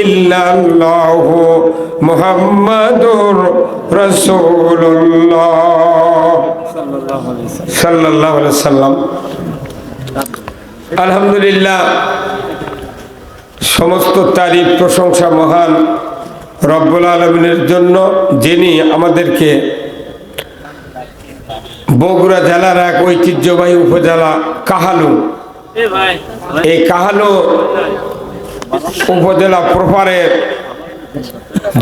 ইল্লাল্লাহ মুহাম্মাদুর রাসূলুল্লাহ। সাল্লাল্লাহু আলাইহি সাল্লাম। আলহামদুলিল্লাহ সমস্ত তারিফ প্রশংসা মহান রব্বুল আলমিনের জন্য যিনি আমাদেরকে বগুড়া জেলার এক ঐতিহ্যবাহী উপজেলা কাহালু এই কাহালু উপজেলা প্রপারের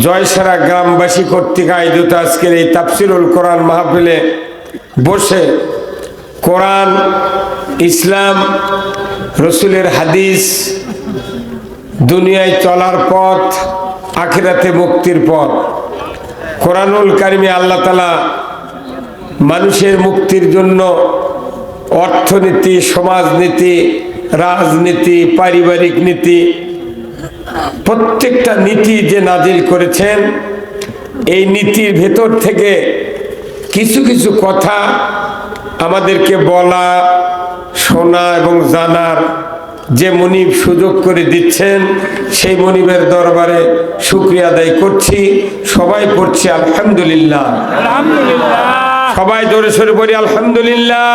জয়সারা গ্রামবাসী কর্তৃক আয়োজিত আজকের এই তাফসিরুল কোরআন মাহফিলে বসে কোরআন, ইসলাম, রসুলের হাদিস, দুনিয়ায় চলার পথ, আখিরাতে মুক্তির পথ। কোরআনুল কারিমে আল্লাহ তালা মানুষের মুক্তির জন্য অর্থনীতি, সমাজনীতি, রাজনীতি, পারিবারিক নীতি, প্রত্যেকটা নীতি যে নাজিল করেছেন, এই নীতির ভেতর থেকে কিছু কিছু কথা আমাদেরকে বলা, শোনা এবং জানার যে মনিব সুযোগ করে দিচ্ছেন, সেই মনিবের দরবারে শুক্রিয়া আদায় করছি। সবাই পড়ছি আলহামদুলিল্লাহ। সবাই জোরে সরে পড়ি, আলহামদুলিল্লাহ।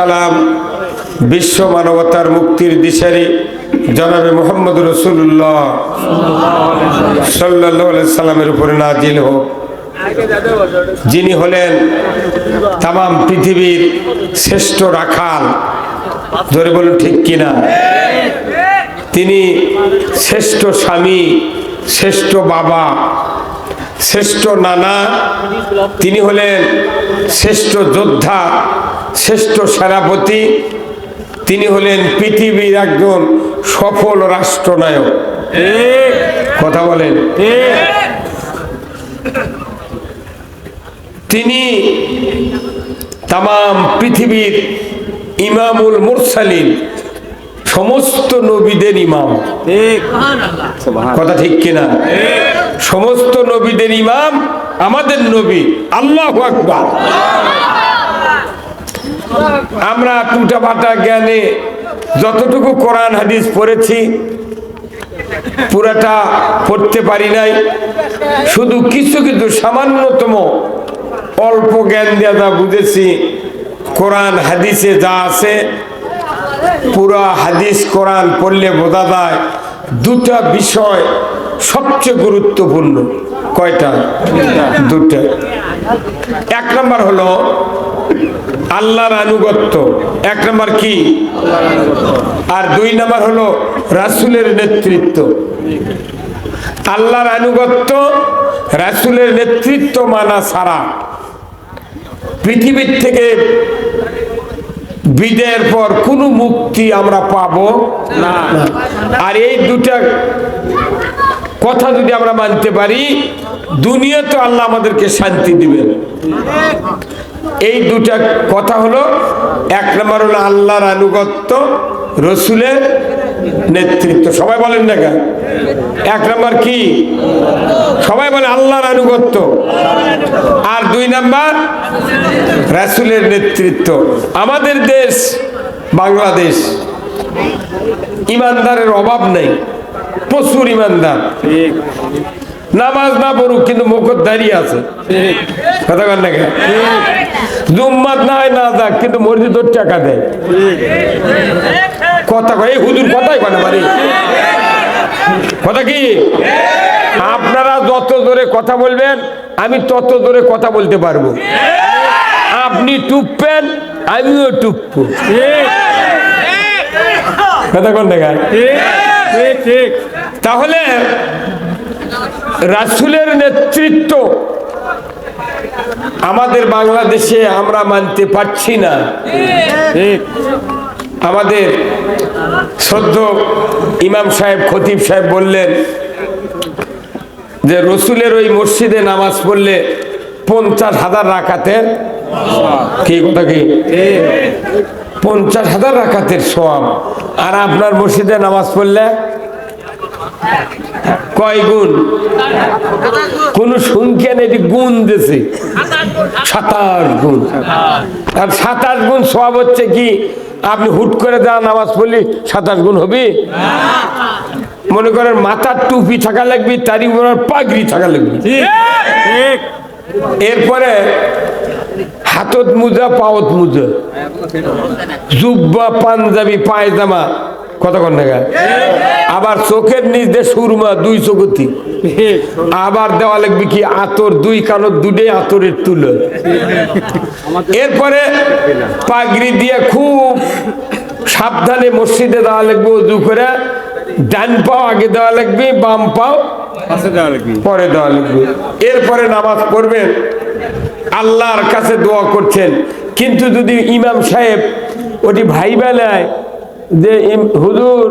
সালাম বিশ্ব মানবতার মুক্তির দিশারি জনাবে মোহাম্মদ রসুল্লাহ সাল্লাহ সাল্লামের উপরে নাজিল হোক। যিনি হলেন তাম পৃথিবীর শ্রেষ্ঠ রাখাল। ধরে বলুন ঠিক কিনা? তিনি শ্রেষ্ঠ স্বামী শ্রেষ্ঠ বাবা, শ্রেষ্ঠ নানা, তিনি হলেন শ্রেষ্ঠ যোদ্ধা, শ্রেষ্ঠ সেনাপতি, তিনি হলেন পৃথিবীর একজন সফল রাষ্ট্রনায়ক। কথা বলেন। তিনি তাম পৃথিবীর ইমামুল মুরসালিন সমস্ত নবীদের ইমাম। কথা ঠিক কিনা? সমস্ত নবীদের ইমাম আমাদের নবী। আল্লাহ আকবার। আমরা টুটা বাটা জ্ঞানে যতটুকু কোরআন হাদিস পড়েছি পুরাটা পড়তে পারি নাই। শুধু কিছু কিছু সামান্যতম অল্প জ্ঞান দিয়ে যা বুঝেছি কোরআন হাদিসে যা আছে পুরা হাদিস, কোরআন পড়লে বোঝা যায় দুটা বিষয় সবচেয়ে গুরুত্বপূর্ণ। কয়টা? দুটা। এক নম্বর হলো আল্লাহর আনুগত্য। এক নম্বর কি? আর দুই নম্বর হলো রাসুলের নেতৃত্ব। আল্লাহর আনুগত্য রাসুলের নেতৃত্ব মানা ছাড়া পৃথিবীর থেকে বিদায়ের পর কোনো মুক্তি আমরা পাবো না। আর এই দুটা কথা যদি আমরা মানতে পারি দুনিয়াতে আল্লাহ আমাদেরকে শান্তি দিবেন। এই দুটা কথা হলো, এক নম্বর হলো আল্লাহর আনুগত্য, রসুলের নেতৃত্ব। সবাই বলেন না কেন? এক নম্বর কি? সবাই বলে আল্লাহর আনুগত্য। আর দুই নাম্বার, রাসুলের নেতৃত্ব। আমাদের দেশ, বাংলাদেশ, ইমানদারের অভাব নেই। প্রচুর ইমানদার। নামাজ না পড়ুক, কিন্তু মুখত দাঁড়িয়ে আছে। কথা কন না? জুম্মাত না হয় না যাক, কিন্তু মসজিদ টাকা দেয়। কথা কয় হুজুর কথাই কয় বাড়ি। কথা কি? আপনারা যত জোরে কথা বলবেন, আমি তত জোরে কথা বলতে পারব। আপনি টুপবেন আমিও টুপবো। কথা কোন দেখায় তাহলে রাসুলের নেতৃত্ব আমাদের বাংলাদেশে আমরা মানতে পারছি না। আমাদের শ্রদ্ধ ইমাম সাহেব, খতিব সাহেব বললেন যে রসুলের ওই মসজিদে নামাজ পড়লে পঞ্চাশ হাজার রাখাতের কি কথা কি? পঞ্চাশ হাজার রাখাতের সব আর আপনার মসজিদে নামাজ পড়লে কয় গুণ? কোন সংখ্যা নেই গুণ দিছে। সাতাশ গুণ। আর সাতাশ গুণ সব হচ্ছে কি? আপনি হুট করে দেওয়া নামাজ পড়লি সাতাশ গুণ হবে? মনে করেন মাথার টুপি থাকা লাগবে তারই উপর পাগড়ি থাকা লাগবে। এরপরে হাতত মুজা পাওত মুজা। জুব্বা পাঞ্জাবি পায়জামা কতক্ষণ টাকা আবার চোখের নিচ দিয়ে সুরমা দুই চোখতি। আবার দেওয়া লাগবে কি আতর দুই কানত দুটে আতরের তুলো। এরপরে পাগড়ি দিয়ে খুব সাবধানে মসজিদে দেওয়া লাগবে উজু করে। ডান পাও আগে দেওয়া লাগবে বাম পাও পরে দেওয়া লাগবে। এরপরে নামাজ পড়বেন আল্লাহর কাছে দোয়া করছেন। কিন্তু যদি ইমাম সাহেব ওটি ভাই বেলায় যে হুজুর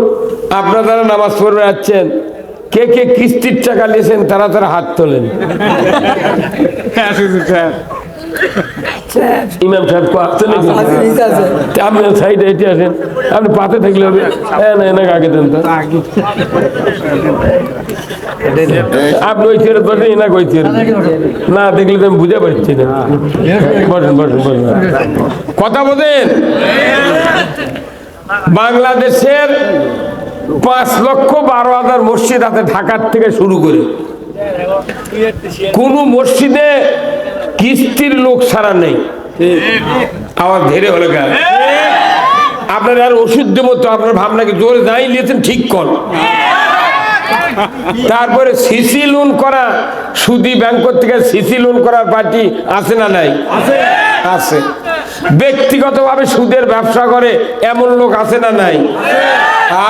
আপনারা নামাজ পড়বে যাচ্ছেন কে কে কিস্তির টাকা নিয়েছেন তারা তারা হাত তোলেন। ইমাম সাহেব আপনি সাইডে এটি আছেন আপনি পাতে থাকলে হবে। হ্যাঁ না এনাকে আগে দেন তো। আপনি ওই চেয়ারে বসেন এনাকে ওই চেয়ারে না দেখলে তো আমি বুঝে পারছি না। বসেন বসেন বসেন। কথা বোঝেন বাংলাদেশের পাঁচ লক্ষ বারো হাজার মসজিদ আছে ঢাকার থেকে শুরু করে। কোন মসজিদে কিস্তির লোক ছাড়া নেই। আবার ধীরে হলে গেল আপনার আর ওষুধ দেবো তো আপনার ভাবনাকে জোরে যাই নিয়েছেন ঠিক কর। তারপরে সিসি লোন করা সুদি ব্যাংক থেকে সিসি লোন করার পার্টি আছে না নাই? আছে। ব্যক্তিগতভাবে সুদের ব্যবসা করে এমন লোক আছে না নাই?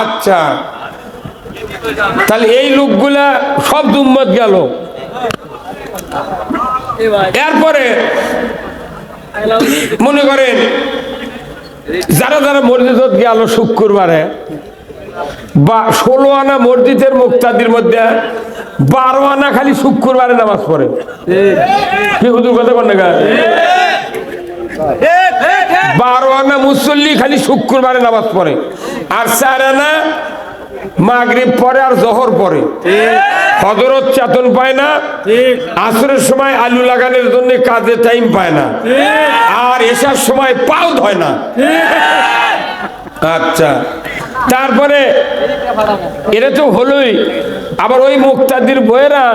আচ্ছা। তাহলে এই লোকগুলা সব দুম্মত গেল। এরপরে মনে করেন যারা যারা মসজিদত গেল শুক্রবারে বা ষোলো আনা মসজিদের মুক্তাদির মধ্যে বারো আনা খালি শুক্রবারে নামাজ পড়ে। কি হুজুর কথা কোন? বারো আনা মুসল্লি খালি শুক্রবারে নামাজ পড়ে। আর চার আনা মাগরিব পরে আর জহর পরে হজরত চেতন পায় না, আসরের সময় আলু লাগানোর জন্য কাজে টাইম পায় না। আর এসার সময় পাও হয় না। আচ্ছা। তারপরে এটা তো হলোই। আবার ওই মুক্তাদির বইয়েরা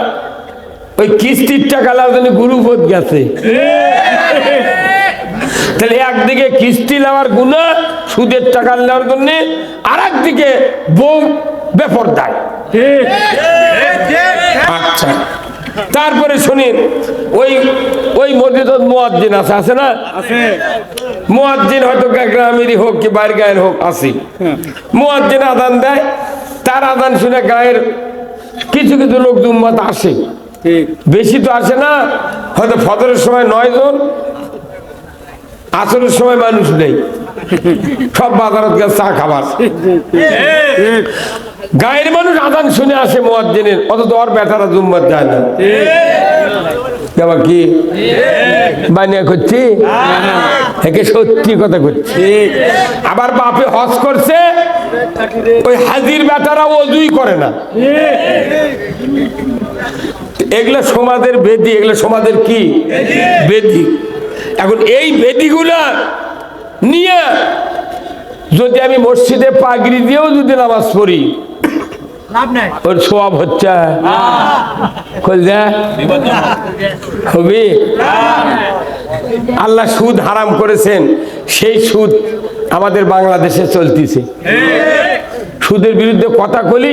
ওই কিস্তির টাকা লাগার জন্য গুরুপদ গেছে। তাহলে একদিকে কিস্তি নেওয়ার গুণা সুদের টাকা নেওয়ার জন্য আর একদিকে বউ বেপর দেয় আচ্ছা। তারপরে শুনিন ওই ওই মসজিদ মোয়াজ্জিন আছে আছে না? মোয়াজ্জিন হয়তো গ্রামেরই হোক কি বাইরের গায়ের হোক আসি মোয়াজ্জিন আদান দেয় তার আদান শুনে গায়ের কিছু কিছু লোক জুম্মাত আসে। বেশি তো আসে না হয়তো ফজরের সময় নয় জন আসরের সময় মানুষ নেই। সব বাজারত গেছে চা খাবার। গায়ের মানুষ আদান শুনে আসে মোয়াজ্জিনের অথচ ওর বেটারা জুম্মাত যায় না। কি? বানিয়া করছি? একে সত্যি কথা করছি। আবার বাপে হজ করছে ওই হাজির বেটারা অজুই করে না। এগুলা সমাজের বেদি এগুলো সমাজের কি? বেদি। এখন এই বেদিগুলা নিয়ে যদি আমি মসজিদে পাগড়ি দিয়েও যদি নামাজ পড়ি ওর সব হচ্ছে আল্লাহ সুদ হারাম করেছেন সেই সুদ আমাদের বাংলাদেশে চলতেছে। সুদের বিরুদ্ধে কথা কলি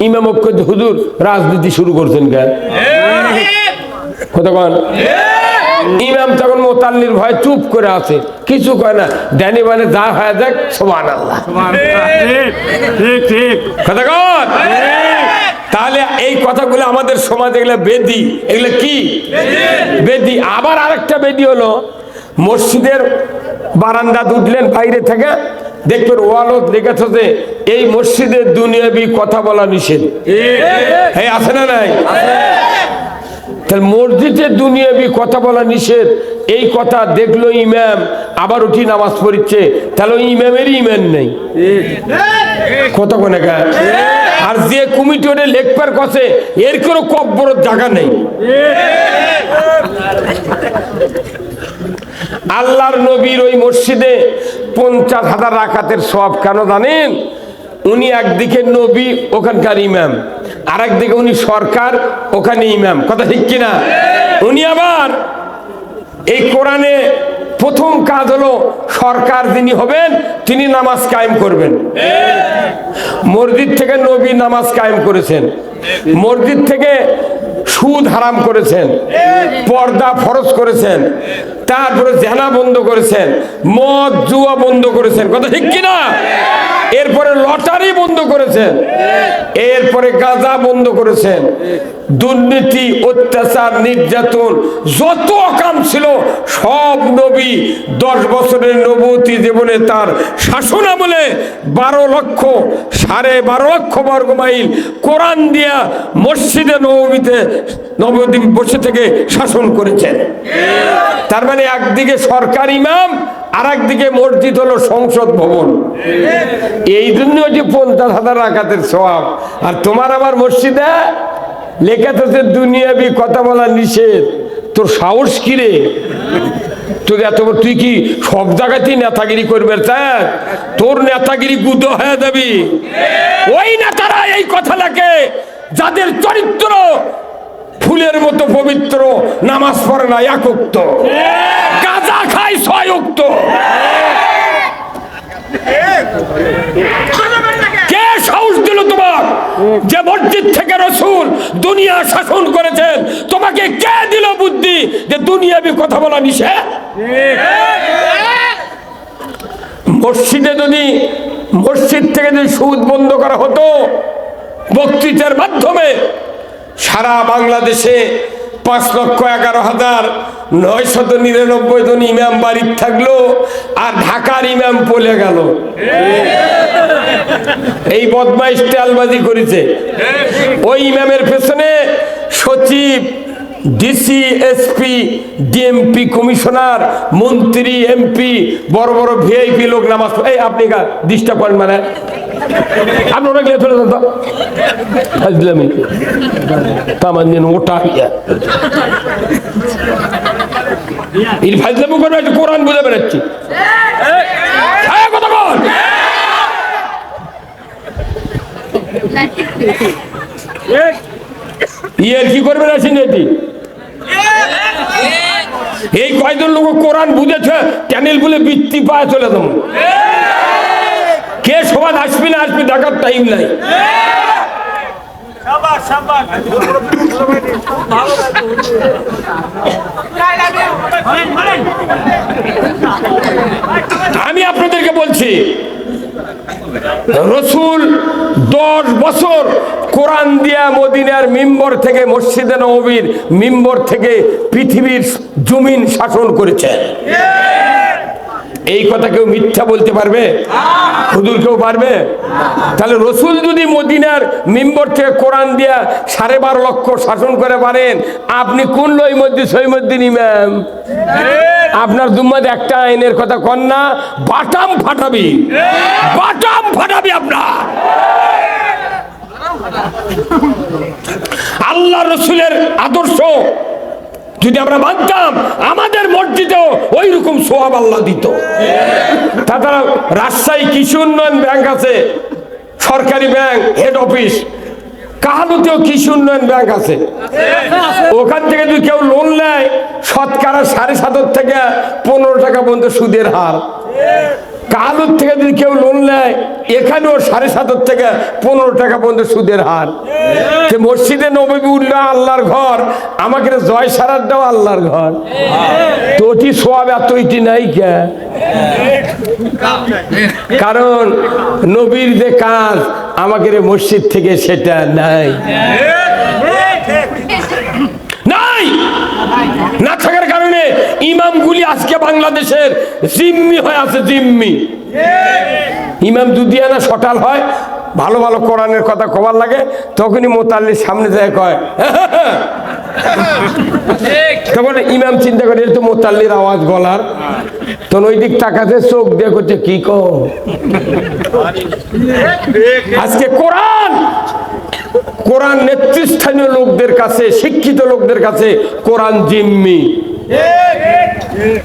ইমাম হুজুর রাজনীতি শুরু করছেন কেন? কতক্ষণ ইমাম তখন মোতাল্লির ভয় চুপ করে আছে। কিছু কয় না ড্যানি মানে যা হয়ে যাক সোমান আল্লাহ তাহলে এই কথাগুলো আমাদের সমাজে এগুলো বেদি। এগুলো কি? বেদি। আবার আরেকটা বেদি হলো মসজিদের বারান্দা উঠলেন বাইরে থেকে দেখবেন ওয়ালত লেগেছে যে এই মসজিদের দুনিয়াবি কথা বলা নিষেধ। হ্যাঁ আছে না নাই? তাহলে মসজিদে দুনিয়াবি কথা বলা নিষেধ। এই কথা দেখল ইমাম, আবার উঠি নামাজ পড়িচ্ছে। তাহলে ওই ইমামেরই ইমান নেই। কত কোনে আর যে কমিটি ওটা লেখবার কষে এর কোনো কব্বর জায়গা নেই। আল্লাহর নবীর ওই মসজিদে পঞ্চাশ হাজার রাকাতের সব কেন জানেন? উনি একদিকে নবী, ওখানকার ইমাম। আর একদিকে উনি সরকার, ওখানে ইমাম। কথা ঠিক কিনা? উনি আবার এই কোরআনে প্রথম কাজ হলো সরকার যিনি হবেন, তিনি নামাজ কায়েম করবেন। মসজিদ থেকে নবী নামাজ কায়েম করেছেন। মসজিদ থেকে সুদ হারাম করেছেন। পর্দা ফরজ করেছেন। তারপরে জেনা বন্ধ করেছেন। মদ, জুয়া বন্ধ করেছেন। কথা ঠিক কিনা? এরপরে লটারি বন্ধ করেছেন। এরপরে গাঁজা বন্ধ করেছেন। দুর্নীতি, অত্যাচার, নির্যাতন, যত অকাম ছিল, সব নবী দশ বছরের নবতী জীবনে তার শাসন আমলে বারো লক্ষ, সাড়ে বারো লক্ষ বর্গ মাইল কোরআন দিয়া মসজিদে নবমীতে, নবদ্বীপ বসে থেকে শাসন করেছেন। তার মানে একদিকে সরকার ইমাম আর একদিকে মসজিদ হলো সংসদ ভবন। এই জন্য যে পঞ্চাশ হাজার রাখাতের সব আর তোমার আমার মসজিদে? লেখা থাকে দুনিয়াবি কথা বলা নিষেধ। তোর সাহস কি রে? তোর এত তুই কি সব জায়গাতেই নেতাগিরি করবে তাই তোর নেতাগিরি গুদ হয়ে যাবি। ওই নেতারা এই কথা লেখে। যাদের চরিত্র ফুলের মতো পবিত্র নামাজ পড়ে না এক গাঁজা খায় ছয় কে সাহস দিল তোমার? যে মসজিদ থেকে রসুল দুনিয়া শাসন করেছেন, তোমাকে কে দিল বুদ্ধি যে দুনিয়াবি কথা বলা নিষেধ? মসজিদে যদি, মসজিদ থেকে যদি সুদ বন্ধ করা হতো, বক্তৃতার মাধ্যমে সারা বাংলাদেশে পাঁচ লক্ষ এগারো হাজার নয় শত নিরানব্বই জন ইমাম বাড়ির থাকল আর ঢাকার ইমাম পলে গেল। এই বদমাইশ টালবাজি করেছে। ওই ইমামের পেছনে সচিব ডিসি এসপি ডিএমপি কমিশনার, মন্ত্রী এমপি বড় বড় ভিআইপি লোক নামাজ এই আপনি ডিস্টার্ব করেন মানে। আপনি গিয়ে চলে যান তো ফাজলামি তামান দিন ওটা ইয়া। এই করবে কোরআন বুঝে বেড়াচ্ছি। ইয়ের কি করবে না সিনেটি এই কয়জন লোক কোরআন বুঝেছে? চ্যানেল বলে বৃত্তি পায় চলে যাব। কে সবাই আসবি না আসবি দেখার টাইম নাই। আমি আপনাদেরকে বলছি রসুল দশ বছর কোরআন দিয়া মদিনার মিম্বর থেকে মসজিদে নবীর মিম্বর থেকে পৃথিবীর জমিন শাসন করেছে এই কথা কেউ মিথ্যা বলতে পারবে? হুজুর কেউ পারবে? তাহলে রসুল যদি মদিনার মিম্বর থেকে কোরআন দিয়া সাড়ে বারো লক্ষ শাসন করে পারেন, আপনি কোন লই মধ্যে সই মধ্যে ইমাম আপনার দুম্মাদ একটা আইনের কথা কন না, বাটাম ফাটাবি। বাটাম ফাটাবি আপনার। আল্লাহ রসুলের আদর্শ যদি আমরা মানতাম আমাদের মসজিদেও ওই রকম সোয়াব আল্লাহ দিত। তাছাড়া রাজশাহী কৃষি উন্নয়ন ব্যাংক আছে, সরকারি ব্যাংক হেড অফিস কাহালুতেও কৃষি উন্নয়ন ব্যাংক আছে। ওখান থেকে যদি কেউ লোন নেয়, শতকরা সাড়ে সাতের থেকে পনেরো টাকা পর্যন্ত সুদের হার। কালুর থেকে যদি কেউ লোন নেয়, এখানেও সাড়ে সাতের থেকে পনেরো টাকা পর্যন্ত সুদের হার। যে মসজিদে নবী উল্লাহ আল্লাহর ঘর, আমাকে জয় সারার দাও আল্লাহর ঘর। তো ওটি সোয়াব এত ইটি নাই কে? কারণ নবীর যে কাজ, আমাকে মসজিদ থেকে সেটা নাই না থাকার কারণে ইমামগুলি আজকে বাংলাদেশের জিম্মি হয়ে আছে, জিম্মি। ইমাম যদি না সটাল হয়, ভালো ভালো কোরআনের কথা কবার লাগে, তখনই মোতাল্লির সামনে যায় কয় তখন ইমাম চিন্তা করে তো মোতাল্লির আওয়াজ গলার। তখন ওই দিক তাকাতে চোখ দিয়ে করছে, কো আজকে কোরআন কোরআন নেতৃস্থানীয় লোকদের কাছে, শিক্ষিত লোকদের কাছে কোরআন জিম্মি।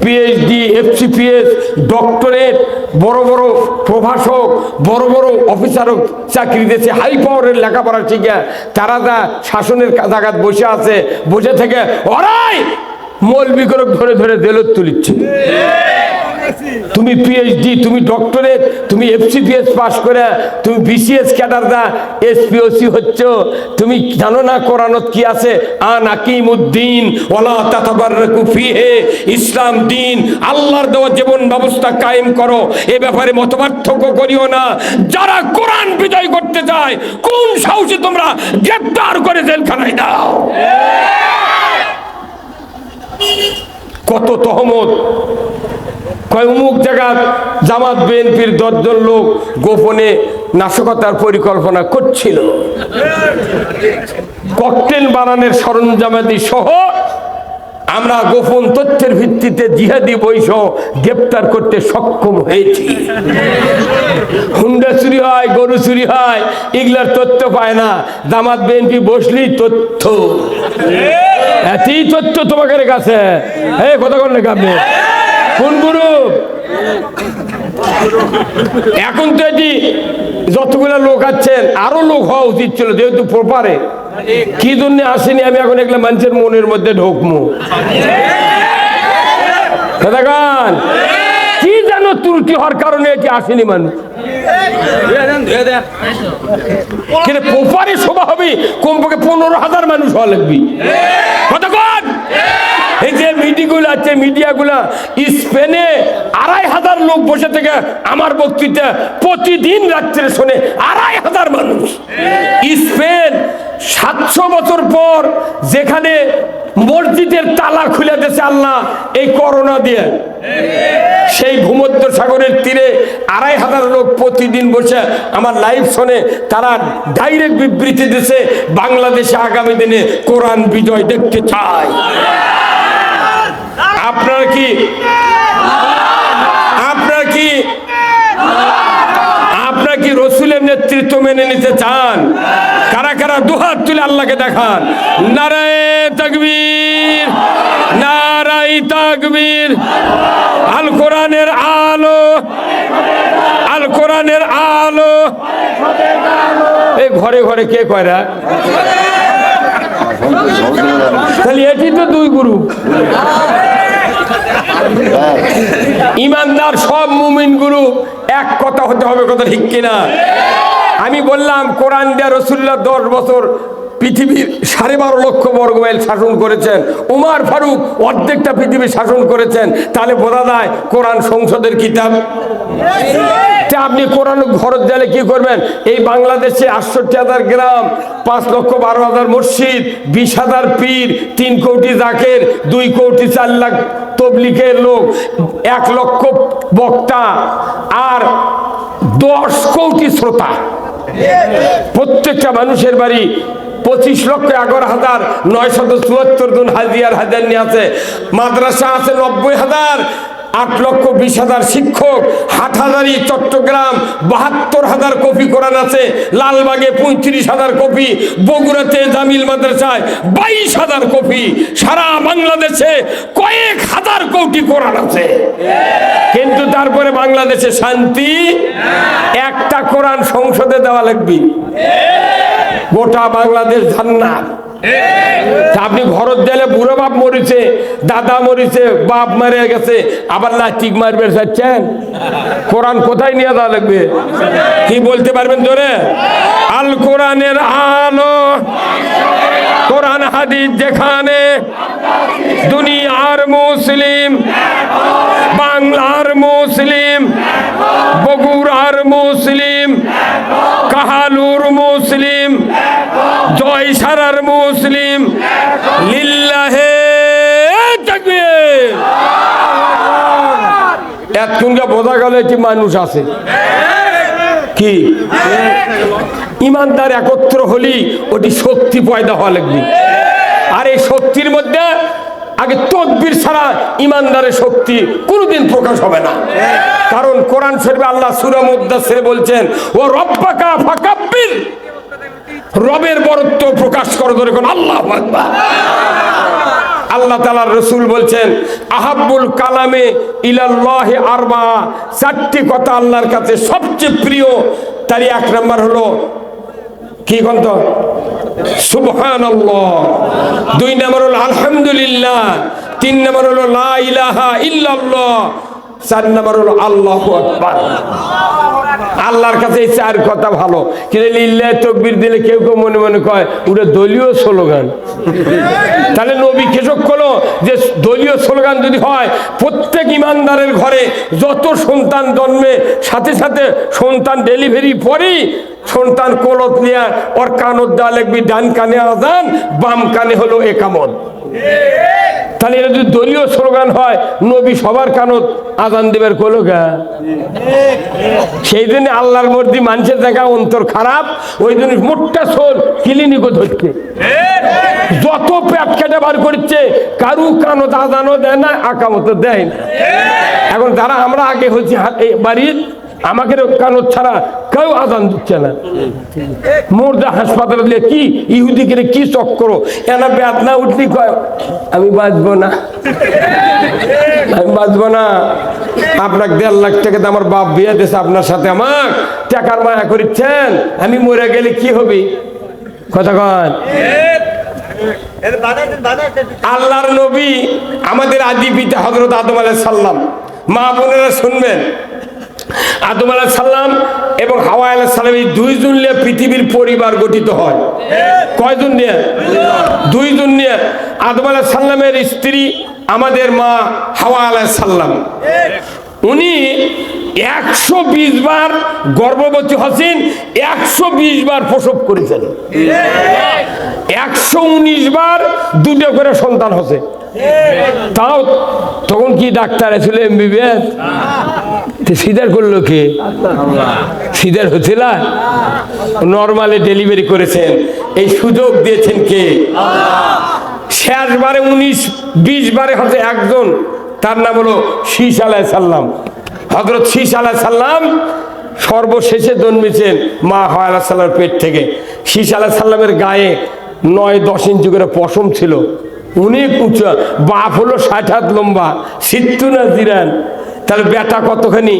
পিএইচডি এফসিপিএস ডক্টরেট বড় বড় প্রভাষক, বড় বড় অফিসারও চাকরি দিয়েছে হাই পাওয়ারের লেখাপড়া শিখে তারা তা শাসনের জায়গাত বসে আছে, বসে থেকে ওরাই মৌলবি করে ধরে ধরে দেলত তুলিচ্ছে। তুমি পিএইচডি তুমি ডক্টরেট তুমি এফসিপিএস পাস করে তুমি বিসিএস ক্যাডার দা এসপিওসি হচ্ছ। তুমি জানো না কোরআনত কি আছে? আন আকিমুদ্দিন ওলা তাতাবার কুফিহে ইসলাম দিন আল্লাহর দেওয়া জীবন ব্যবস্থা কায়েম করো। এ ব্যাপারে মতপার্থক্য করিও না। যারা কোরআন বিজয় করতে চায় কোন সাহসে তোমরা গ্রেপ্তার করে জেলখানায় দাও। কত তহমত। কয়, অমুক জায়গা জামাত বিএনপির দশজন লোক গোপনে নাশকতার পরিকল্পনা করছিল। ককটেল বানানোর সরঞ্জামাদি সহ আমরা গোপন তথ্যের ভিত্তিতে জিহাদি বৈশ গ্রেপ্তার করতে সক্ষম হয়েছি। হুন্ডা চুরি হয়, গরু চুরি হয়, এগুলার তথ্য পায় না। জামাত বিএনপি বসলি তথ্য। এতই তথ্য তোমাদের কাছে। হ্যাঁ কথা না আপনি? কোন গ্রুপ? এখন তো এটি যতগুলো লোক আছেন, আরও লোক হওয়া উচিত ছিল, যেহেতু প্রপারে। কি জন্য আসেনি? আমি এখন এগুলো মানুষের মনের মধ্যে ঢোকমু। দাদাগান, কি যেন ত্রুটি হওয়ার কারণে এটি আসেনি মানুষ? কিন্তু প্রপারে শোভা হবে? কমপক্ষে পনেরো হাজার মানুষ হওয়া লাগবে। কতক্ষণ এই যে মিডিয়াগুলো আছে, মিডিয়াগুলো, স্পেনে আড়াই হাজার লোক বসে থেকে আমার বক্তৃতা প্রতিদিন রাত্রে শোনে, আড়াই হাজার মানুষ। স্পেন সাতশো বছর পর যেখানে মসজিদের তালা খুলে দিয়েছে আল্লাহ, এই করোনা দিয়ে। সেই ভূমধ্য সাগরের তীরে আড়াই হাজার লোক প্রতিদিন বসে আমার লাইভ শোনে, তারা ডাইরেক্ট বিবৃতি দিছে বাংলাদেশে আগামী দিনে কোরআন বিজয় দেখতে চায়। আপনারা কি? আপনারা কি? আপনারা কি রসুলের নেতৃত্ব মেনে নিতে চান? কারা কারা দুহাত তুলে আল্লাহকে দেখান? নারায় তকবীর নারাই তকবীর। আল কোরআনের আলো, আল কোরআনের আলো। এই ঘরে ঘরে কে কয়রা তাহলে এটি তো দুই গ্রুপ ইমানদার সব মুমিন গুরু, এক কথা হতে হবে কথা ঠিক কিনা? আমি বললাম, কোরআন দেয়া রসুল্লাহ দশ বছর পৃথিবীর সাড়ে বারো লক্ষ বর্গ মাইল শাসন করেছেন, উমার ফারুক অর্ধেকটা পৃথিবী শাসন করেছেন, তাহলে বোঝা যায় কোরআন সংসদের কিতাব। আপনি কোরআন ঘরত দিলে কি করবেন? এই বাংলাদেশে আটষট্টি হাজার গ্রাম, পাঁচ লক্ষ বারো হাজার মসজিদ, বিশ হাজার পীর, তিন কোটি জাকের, দুই কোটি চার লাখ তবলিকের লোক, এক লক্ষ বক্তা আর দশ কোটি শ্রোতা। প্রত্যেকটা মানুষের বাড়ি পঁচিশ লক্ষ এগারো হাজার নয়শত চুয়াত্তর জন হাজিয়ার হাজার নিয়ে আছে। মাদ্রাসা আছে নব্বই হাজার। আট লক্ষ বিশ হাজার শিক্ষক হাটহাজারি চট্টগ্রাম, বাহাত্তর হাজার কপি কোরআন আছে, লালবাগে পঁয়ত্রিশ হাজার কপি, বগুড়াতে জামিল মাদ্রাসায় বাইশ হাজার কপি, সারা বাংলাদেশে কয়েক হাজার কোটি কোরআন আছে। কিন্তু তারপরে বাংলাদেশে শান্তি একটা কোরআন সংসদে দেওয়া লাগবে। গোটা বাংলাদেশ তা আপনি ঘরত দিলে বুড়ো বাপ মরিছে, দাদা মরিছে, বাপ মারে গেছে, আবার লাস্টিক মারবে চাচ্ছেন কোরআন কোথায় নিয়ে যাওয়া লাগবে? কি বলতে পারবেন জোরে আল কোরআনের আলো, কোরআন হাদিস যেখানে দুনিয়ার মুসলিম বাংলার মুসলিম, বগুড়ার মুসলিম, কাহালুর মুসলিম, জয়সারার মুসলিম, লিল্লাহে এতক্ষণকে বোঝা গেল একটি মানুষ আছে। কি? ইমানদার একত্র হলি ওটি শক্তি পয়দা হওয়া লাগবে। আর এই শক্তির মধ্যে আগে তদবির ছাড়া ইমানদারের শক্তি কোনোদিন প্রকাশ হবে না। কারণ কোরআন শরীফে আল্লাহ সুরা মুদাসিরে বলছেন ও রব্বাকা ফাকাব্বির রবের বরত্ব প্রকাশ করো ধরে কোন আল্লাহ আল্লাহ তালার রসুল বলছেন, আহাব্বুল কালামে ইলাল্লাহে আরবা। চারটি কথা আল্লাহর কাছে সবচেয়ে প্রিয়। তারই এক নম্বর হলো, কি গন্ত সুবহান দুই নম্বর হলো আলহামদুলিল্লাহ। তিন নম্বর হলো লা ইলাহা ইল্লাল্লাহ। চার নম্বর হলো আল্লাহু আকবার। আল্লাহর কাছে এই চার কথা ভালো। কিন্তু লিল্লাহ তকবির দিলে কেউ কেউ মনে মনে কয় ওটা দলীয় স্লোগান। তাহলে নবী কেশক করল যে দলীয় স্লোগান যদি হয়, প্রত্যেক ইমানদারের ঘরে যত সন্তান জন্মে, সাথে সাথে সন্তান ডেলিভারি পরেই সন্তান কলত নিয়ে, ওর কানত দেওয়া লিখবি ডান কানে আজান, বাম কানে হলো একামত। তাহলে এটা যদি দলীয় স্লোগান হয়, নবী সবার কানত আজান দেবের কলো গা। সেই জন্য আল্লাহর মর্দি মানুষের দেখা অন্তর খারাপ, ওই জন্য মোটটা সোল ক্লিনিকও ধরছে। যত পেট কেটে বার করছে, কারু কানো দাদানো দেয় না, আকামতো দেয় না। এখন যারা আমরা আগে হচ্ছে বাড়ির আমাকে কানত ছাড়া কেউ আজান দিচ্ছে না। মোর্দা হাসপাতালে দিলে কি ইহুদিকে কি চক্কর? এনা বেদনা উঠলি কয়, আমি বাঁচবো না। আমি বাঁচবো না। আপনাকে দেড় লাখ টাকা আমার বাপ বিয়ে দিয়েছে আপনার সাথে আমার টাকার মায়া করিচ্ছেন, আমি মরে গেলে কি হবে? কথা কন। আল্লাহর নবী আমাদের আদি পিতা হজরত আদম আলাহ সাল্লাম মা বোনেরা শুনবেন। আদম আলাহ সাল্লাম এবং হাওয়া আলাহ সাল্লাম এই দুইজন নিয়ে পৃথিবীর পরিবার গঠিত হয়। কয়জন নিয়ে? দুইজন নিয়ে আদম আলাহ সাল্লামের স্ত্রী আমাদের মা হাওয়া আলাহ সাল্লাম উনি একশো বিশ বার গর্ভবতী হসেন একশো বিশ বার প্রসব করেছেন। একশো উনিশ বার দুটো করে সন্তান হসে তাও তখন কি ডাক্তার ছিল এমবিবিএস সিদার করল কে? সিদার হচ্ছিল? নর্মালে ডেলিভারি করেছেন। এই সুযোগ দিয়েছেন কে? শেষবারে উনিশ বিশ বারে হতে একজন। তার নাম হলো শীষ আলাহ সাল্লাম হজরত শীষ আলাহ সাল্লাম সর্বশেষে জন্মেছেন মা হায়ালা সাল্লামের পেট থেকে। শীষ আলাহ সাল্লামের গায়ে নয় দশ ইঞ্চি করে পশম ছিল। অনেক উঁচু বাপ হলো ষাট হাত লম্বা সিদ্ধু না জিরান তাহলে বেটা কতখানি?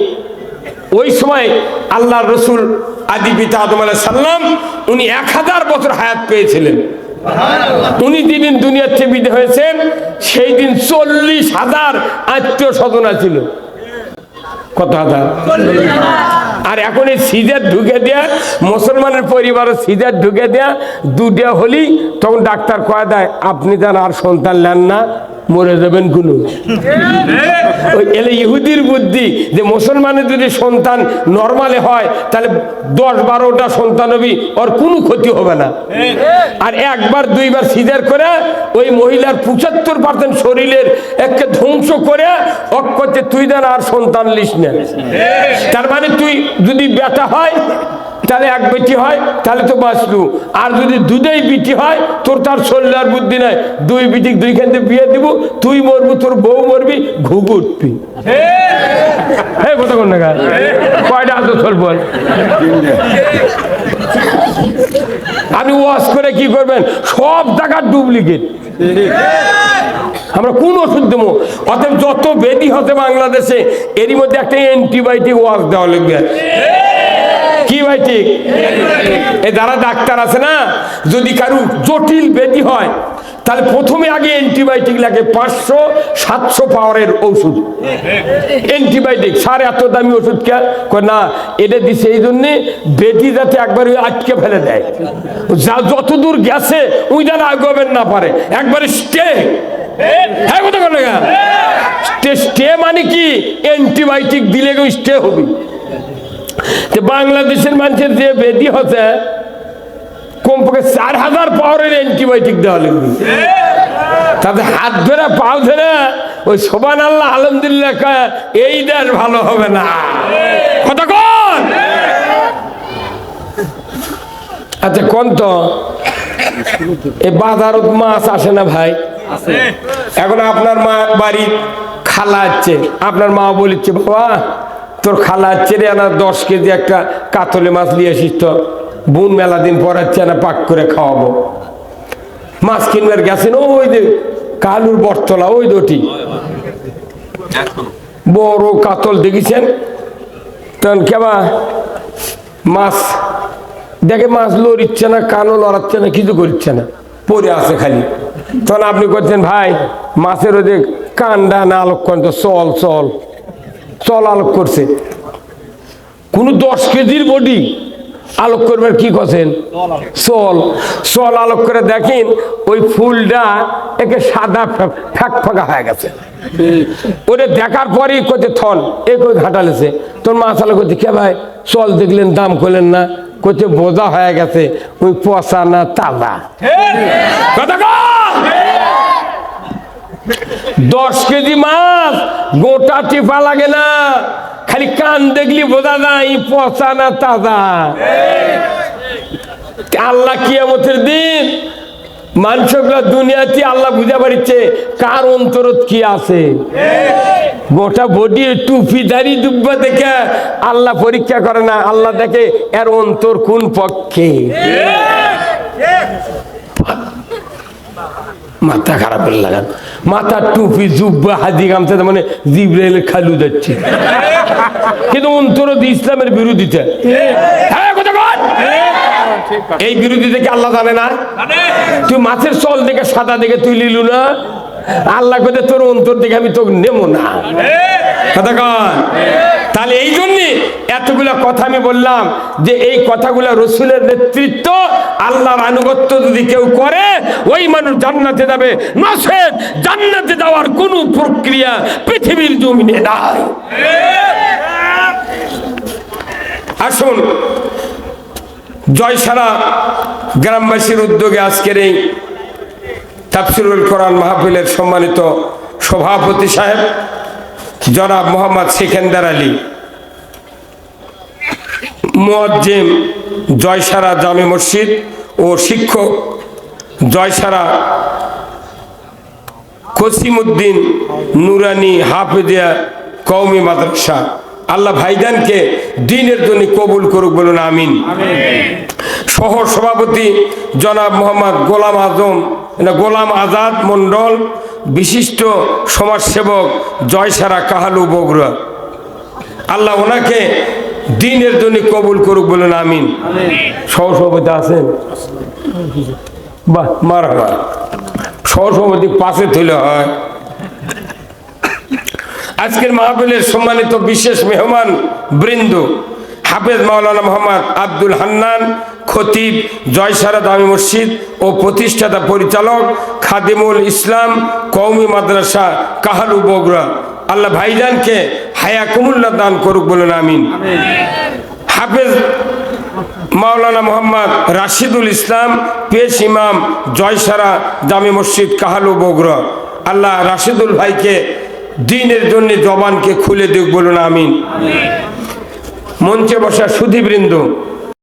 ওই সময় আল্লাহ রসুল আদি পিতা আদম আলাহ সাল্লাম উনি এক হাজার বছর হায়াত পেয়েছিলেন। উনি যেদিন দুনিয়ার বিদে হয়েছেন সেই দিন চল্লিশ হাজার আত্মীয় স্বজনা ছিল। কত হাজার আর এখন এই সিজার ঢুকে দেয়া, মুসলমানের পরিবারের সিজার ঢুকে দেয়া দুটা হলি তখন ডাক্তার কয় দেয়, আপনি তার আর সন্তান নেন না। মরে যাবেন কোনো। ওই এলে ইহুদির বুদ্ধি যে মুসলমানের যদি সন্তান নর্মালে হয়, তাহলে দশ বারোটা সন্তান হবি, ওর কোনো ক্ষতি হবে না। আর একবার, দুইবার সিজার করে ওই মহিলার পঁচাত্তর পার্সেন্ট শরীরের একে ধ্বংস করে অক করছে, তুই দেন আর সন্তান লিস না। তার মানে তুই যদি বেটা হয় তাহলে এক বেটি হয়, তাহলে তো বাঁচলু। আর যদি দুধেই বিটি হয়, তোর তার আর বুদ্ধি নাই। দুই বিটি দুইখান থেকে বিয়ে দিব, তুই মরবি, তোর বউ মরবি, ঘুঘু উঠবি। কয়টা আপনি ওয়াশ করে কি করবেন? সব টাকার ডুপ্লিকেট। আমরা কোন ওষুধ দেবো? অতএব যত বেদি হতে বাংলাদেশে, এরই মধ্যে একটা অ্যান্টিবায়োটিক ওয়াশ দেওয়া লাগবে। কি ভাই ঠিক? এ যারা ডাক্তার আছে না, যদি কারু জটিল বেদি হয়, তাহলে প্রথমে আগে অ্যান্টিবায়োটিক লাগে পাঁচশো, সাতশো পাওয়ারের ওষুধ অ্যান্টিবায়োটিক সার এত দামি ওষুধ কে? না, এটা দিছে এই জন্যে বেদি যাতে একবার আটকে ফেলে দেয়। যা যত দূর গেছে, ওই যেন আগবেন না পারে। একবারে স্টে। হ্যাঁ কথা বলে স্টে মানে কি? অ্যান্টিবায়োটিক দিলে স্টে হবে। যে বাংলাদেশের মানুষের যে বেদি হচ্ছে কমপক্ষে চার হাজার পাওয়ারের অ্যান্টিবায়োটিক দেওয়া লাগবে। তাতে হাত ধরে পাও ধরে ওই সোবান আল্লাহ আলহামদুলিল্লাহ এই দেশ ভালো হবে না। কতক্ষণ আচ্ছা কোন তো? এই বাজারত মাছ আসে না ভাই? এখন আপনার মা বাড়ি খালা আছে আপনার মা বলিচ্ছে বাবা তোর খালা আছে আনা দশ কেজি একটা কাতলে মাছ নিয়ে আসিস তো। বোন মেলা দিন পরাচ্ছে না পাক করে খাওয়াবো। মাছ কিনবার গেছেন ওই যে কালুর বটতলা, ওই দুটি। বড় কাতল দেখেছেন? তখন কেবা মাছ দেখে মাছ লড়িচ্ছে না, কানও লড়াচ্ছে না, কিছু করছে না পরে আছে খালি। তখন আপনি করছেন ভাই, মাছের ওই যে কান্ডা না আলোক চল চল। চল আলোক করছে। কোনো দশ কেজির বডি আলোক করবার কি করছেন চল। চল আলোক করে দেখেন, ওই ফুলটা একে সাদা ফ্যাক- ফাঁকা হয়ে গেছে। ওরে দেখার পরেই করছে থন এ কই ঘাটালেছে তোর মা চালা করছে কে ভাই? চল দেখলেন, দাম করলেন না। করছে বোঝা হয়ে গেছে, ওই পচা না তাজা। কথা! দশ কেজি মাছ, গোটা টিপা লাগে না। খালি কান দেখলি বোঝা যায় পচা না তাজা। আল্লাহ কিয়ামতের দিন মানুষগুলো দুনিয়াতে আল্লাহ বুঝা পারিচ্ছে কার অন্তরত কি আছে? গোটা বডি টুপি, দাড়ি, দুব্বা দেখে আল্লাহ পরীক্ষা করে না, আল্লাহ দেখে এর অন্তর কোন পক্ষে? মাথা খারাপ লাগান। মাথা টুপি, জুব্বা হাজি গামছা মানে জিব্রাইল খালু যাচ্ছে। কিন্তু অন্তর ইসলামের বিরোধিতা। হ্যাঁ। এই বিরোধিতা কি আল্লাহ জানে না? তুই মাছের চল দেখে সাদা দেখে তুই লিলু না? আল্লাহ কথা তোর অন্তর দেখে আমি তোকে নেব না। কথা তাহলে এই জন্যে এতগুলা কথা আমি বললাম যে এই কথাগুলো রসুলের নেতৃত্ব আল্লাহর আনুগত্য যদি কেউ করে, ওই মানুষ জান্নাতে যাবে। নসেদ জান্নাতে যাওয়ার কোনো প্রক্রিয়া পৃথিবীর জমিনে নাই। আসুন, জয়সারা গ্রামবাসীর উদ্যোগে আজকের এই তাফসিরুল কোরআন মাহফিলের সম্মানিত সভাপতি সাহেব জনাব মোহাম্মদ সেকেন্দার আলী। মুয়াজ্জিম জয়সারা জামে মসজিদ ও শিক্ষক জয়সারা কসিমুদ্দিন নুরানি হাফেজিয়া কৌমি মাদ্রাসা। আল্লাহ ভাইজানকে দিনের জন্য কবুল করুক বলুন আমিন। সহ সভাপতি জনাব মোহাম্মদ গোলাম আজম গোলাম আজাদ মন্ডল বিশিষ্ট সমাজসেবক জয়সারা কাহালু বগুড়া। আল্লাহ ওনাকে দিনের জন্য কবুল করুক বলুন, আমিন। সহসভাপতি আছেন? বাহ মারা সহসভাপতি পাশে তুলে হয়। আজকের মাহফিলের সম্মানিত বিশেষ মেহমান, বৃন্দ, হাফেজ মাওলানা মোহাম্মদ আব্দুল হান্নান, খতিব জয়সারা দামি মসজিদ ও প্রতিষ্ঠাতা পরিচালক খাদিমুল ইসলাম কৌমি মাদ্রাসা কাহালু বগুড়া। আল্লাহ ভাইজানকে হায়া কুমুল্লা দান করুক বলুন, আমিন। হাফেজ মাওলানা মোহাম্মদ রাশিদুল ইসলাম, পেশ ইমাম জয়সারা জামি মসজিদ কাহালু বগুড়া। আল্লাহ রাশিদুল ভাইকে দিনের জন্য জবানকে খুলে দিক বলুন, আমিন। মঞ্চে বসা সুধীবৃন্দ